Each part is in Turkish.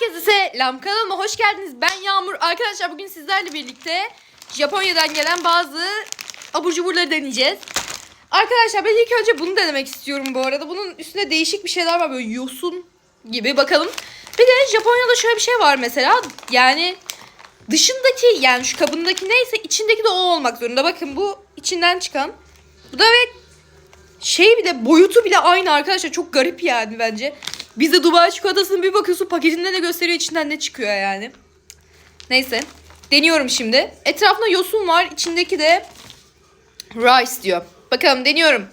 Herkese selam kanalıma hoş geldiniz. Ben Yağmur. Arkadaşlar bugün sizlerle birlikte Japonya'dan gelen bazı abur cuburları deneyeceğiz. Arkadaşlar ben ilk önce bunu denemek istiyorum bu arada. Bunun üstünde değişik bir şeyler var böyle yosun gibi bakalım. Bir de Japonya'da şöyle bir şey var mesela. Yani dışındaki yani şu kabındaki neyse içindeki de o olmak zorunda. Bakın bu içinden çıkan. Bu da ve şey bile boyutu bile aynı arkadaşlar. Çok garip yani bence. Bizde Dubai çikolatasını bir bakıyorsun paketinde ne gösteriyor içinden ne çıkıyor yani. Neyse. Deniyorum şimdi. Etrafında yosun var. içindeki de rice diyor. Bakalım deniyorum.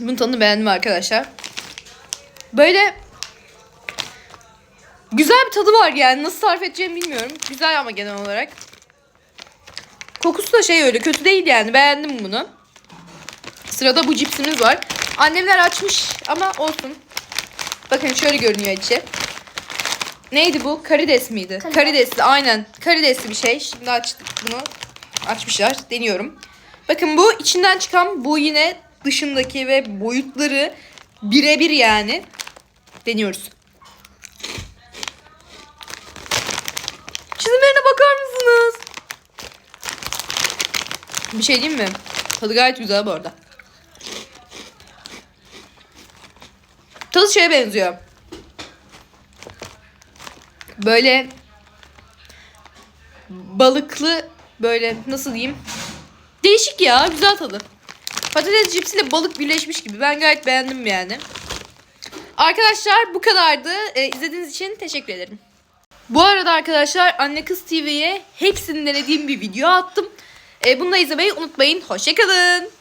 Bunun tadını beğendim arkadaşlar. Böyle Güzel bir tadı var yani. Nasıl tarif edeceğimi bilmiyorum. Güzel ama genel olarak. Kokusu da şey öyle kötü değil yani. Beğendim bunu. Sırada bu cipsimiz var. Annemler açmış ama olsun. Bakın şöyle görünüyor içi. Neydi bu? Karides miydi? Karides. Karidesli aynen. Karidesli bir şey. Şimdi açtık bunu. Açmışlar. Deniyorum. Bakın bu içinden çıkan bu yine dışındaki ve boyutları birebir yani. Deniyoruz. Bir şey diyeyim mi? Tadı gayet güzel bu arada. Tadı şeye benziyor. Böyle balıklı böyle nasıl diyeyim? Değişik ya güzel tadı. Patates cipsiyle balık birleşmiş gibi. Ben gayet beğendim yani. Arkadaşlar bu kadardı. Ee, izlediğiniz için teşekkür ederim. Bu arada arkadaşlar Anne Kız TV'ye hepsini denediğim bir video attım. Ee, bunu da izlemeyi unutmayın. Hoşçakalın.